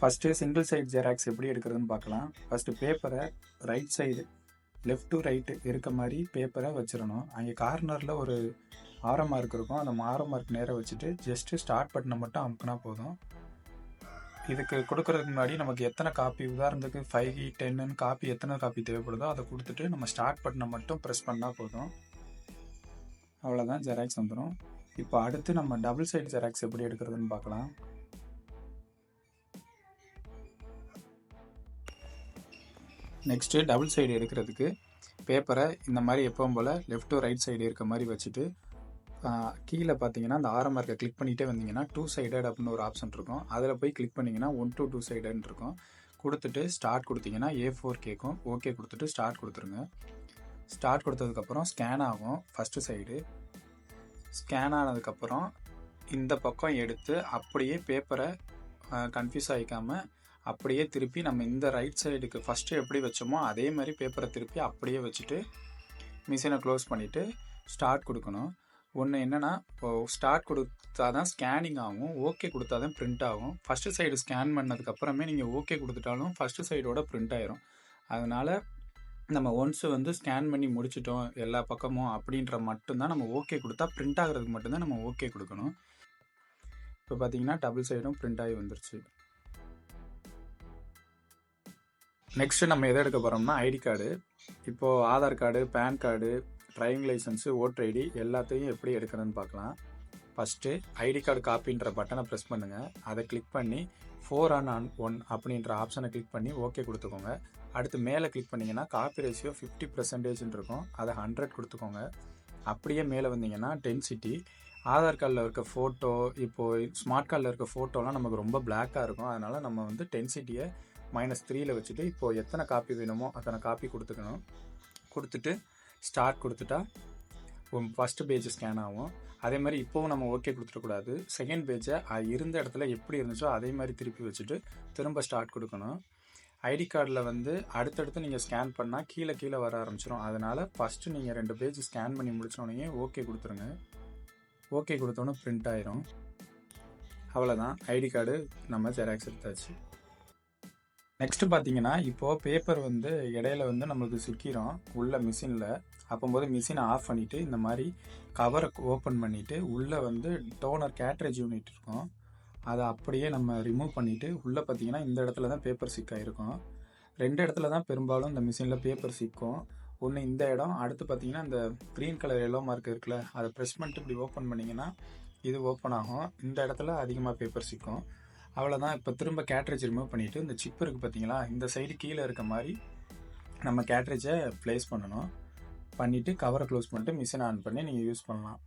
First single side xerox எப்படி எடுக்கிறதுன்னு பார்க்கலாம். ஃபஸ்ட்டு பேப்பரை right side left to right இருக்க மாதிரி பேப்பரை வச்சிடணும். அங்கே கார்னரில் ஒரு ஆரம் மார்க் இருக்கும். அந்த ஆரம் மார்க் நேராக வச்சுட்டு ஜஸ்ட்டு ஸ்டார்ட் பட்டனை மட்டும் அமுக்குனா போதும். இதுக்கு கொடுக்கறதுக்கு முன்னாடி நமக்கு எத்தனை காப்பி உதாரணத்துக்கு ஃபைவ் டென்னு காப்பி எத்தனை காப்பி தேவைப்படுதோ அதை கொடுத்துட்டு நம்ம ஸ்டார்ட் பட்டனை மட்டும் ப்ரெஸ் பண்ணால் போதும். அவ்வளோதான் ஜெராக்ஸ் வந்துடும் இப்போ அடுத்து நம்ம டபுள் சைடு ஜெராக்ஸ் எப்படி எடுக்கிறதுன்னு பார்க்கலாம். நெக்ஸ்ட்டு டபுள் சைடு எடுக்கிறதுக்கு பேப்பரை இந்த மாதிரி எப்பவும் போல் லெஃப்ட் டு ரைட் சைடு இருக்க மாதிரி வச்சுட்டு கீழே பார்த்தீங்கன்னா அந்த ஆரம் மார்க்கை கிளிக் பண்ணிகிட்டே வந்தீங்கன்னா டூ சைடட் அப்படின்னு ஒரு ஆப்ஷன் இருக்கும். அதில் போய் கிளிக் பண்ணிங்கன்னா ஒன் டு டூ சைடட்னு இருக்கும். கொடுத்துட்டு ஸ்டார்ட் கொடுத்தீங்கன்னா ஏ ஃபோர் கேட்கும். ஓகே கொடுத்துட்டு ஸ்டார்ட் கொடுத்துருங்க. ஸ்டார்ட் கொடுத்ததுக்கப்புறம் ஸ்கேன் ஆகும் ஃபஸ்ட்டு சைடு ஸ்கேன் ஆனதுக்கப்புறம் இந்த பக்கம் எடுத்து அப்படியே பேப்பரை கன்ஃபியூஸ் ஆகிக்காமல் அப்படியே திருப்பி நம்ம இந்த ரைட் சைடுக்கு ஃபஸ்ட்டு எப்படி வச்சோமோ அதே மாதிரி பேப்பரை திருப்பி அப்படியே வச்சுட்டு மிஷினை க்ளோஸ் பண்ணிவிட்டு ஸ்டார்ட் கொடுக்கணும். ஒன்று என்னென்னா இப்போ ஸ்டார்ட் கொடுத்தா தான் ஸ்கேனிங் ஆகும் ஓகே கொடுத்தா தான் பிரிண்ட் ஆகும் ஃபஸ்ட்டு சைடு ஸ்கேன் பண்ணதுக்கப்புறமே நீங்கள் ஓகே கொடுத்துட்டாலும் ஃபஸ்ட்டு சைடோட பிரிண்ட் ஆயிரும். அதனால் நம்ம ஒன்ஸ் வந்து ஸ்கேன் பண்ணி முடிச்சிட்டோம் எல்லா பக்கமும் அப்படின்ற மட்டும்தான் நம்ம ஓகே கொடுத்தா பிரிண்ட் ஆகிறதுக்கு மட்டும்தான் நம்ம ஓகே கொடுக்கணும். இப்போ பார்த்தீங்கன்னா டபுள் சைடும் பிரிண்ட் ஆகி வந்துருச்சு. நெக்ஸ்ட் நம்ம எதை எடுக்க போகிறோம்னா ஐடி கார்டு இப்போது Aadhaar card PAN card driving licence voter ID எல்லாத்தையும் எப்படி எடுக்கிறதுன்னு பார்க்கலாம். ஃபஸ்ட்டு ஐடி கார்டு காப்பின்ற பட்டனை ப்ரெஸ் பண்ணுங்கள் அதை கிளிக் பண்ணி ஃபோர் ஆன் ஆன் ஒன் அப்படின்ற ஆப்ஷனை கிளிக் பண்ணி ஓகே கொடுத்துக்கோங்க. அடுத்து மேலே கிளிக் பண்ணிங்கன்னா காப்பி ரேஷியோ ஃபிஃப்டி பர்சன்டேஜ்னு இருக்கும். அதை ஹண்ட்ரட் கொடுத்துக்கோங்க. அப்படியே மேலே வந்தீங்கன்னா டென்சிட்டி ஆதார் கார்டில் இருக்க ஃபோட்டோ இப்போது ஸ்மார்ட் கார்டில் இருக்க ஃபோட்டோலாம் நமக்கு ரொம்ப பிளாக்காக இருக்கும். அதனால் நம்ம வந்து டென்சிட்டியை மைனஸ் த்ரீயில் வச்சுட்டு இப்போது எத்தனை காப்பி வேணுமோ அத்தனை காப்பி கொடுத்துக்கணும். கொடுத்துட்டு ஸ்டார்ட் கொடுத்துட்டா ஃபஸ்ட்டு பேஜ் ஸ்கேன் ஆகும். அதே மாதிரி இப்போவும் நம்ம ஓகே கொடுத்துடக்கூடாது செகண்ட் பேஜை இருந்த இடத்துல எப்படி இருந்துச்சோ அதே மாதிரி திருப்பி வச்சுட்டு திரும்ப ஸ்டார்ட் கொடுக்கணும். ஐடி கார்டில் வந்து அடுத்தடுத்து நீங்கள் ஸ்கேன் பண்ணால் கீழே கீழே வர ஆரம்பிச்சிடும் அதனால் ஃபஸ்ட்டு நீங்கள் ரெண்டு பேஜ் ஸ்கேன் பண்ணி முடிச்சோடனே ஓகே கொடுத்துருங்க. ஓகே கொடுத்தோன்னே பிரிண்ட் ஆயிரும். அவ்வளோதான் ஐடி கார்டு நம்ம ஜெராக்ஸ் எடுத்தாச்சு. நெக்ஸ்ட் பார்த்தீங்கன்னா இப்போது பேப்பர் வந்து இடையில வந்து நம்மளுக்கு சிக்கிறோம் உள்ள மிஷினில் அப்போது மிஷினை ஆஃப் பண்ணிவிட்டு இந்த மாதிரி கவரை ஓப்பன் பண்ணிவிட்டு உள்ளே வந்து டோனர் கேட்ரேஜ் யூனிட் இருக்கும். அதை அப்படியே நம்ம ரிமூவ் பண்ணிவிட்டு உள்ளே பார்த்தீங்கன்னா இந்த இடத்துல தான் பேப்பர் சிக்காயிருக்கும் ரெண்டு இடத்துல தான் பெரும்பாலும் இந்த மிஷினில் பேப்பர் சிக்கும். ஒன்று இந்த இடம் அடுத்து பார்த்தீங்கன்னா இந்த க்ரீன் கலர் எல்லோ மார்க் இருக்குல்ல அதை ப்ரெஸ் பண்ணிட்டு இப்படி ஓப்பன் பண்ணிங்கன்னா இது ஓப்பன் ஆகும். இந்த இடத்துல அதிகமாக பேப்பர் சிக்கும். அவ்வளோதான் இப்போ திரும்ப கேட்ரேஜ் ரிமூவ் பண்ணிவிட்டு இந்த சிப் இருக்குது பார்த்தீங்களா இந்த சைடு கீழே இருக்க மாதிரி நம்ம கேட்ரேஜை ப்ளேஸ் பண்ணணும். பண்ணிவிட்டு கவரை க்ளோஸ் பண்ணிட்டு மிஷினை ஆன் பண்ணி நீங்கள் யூஸ் பண்ணலாம்.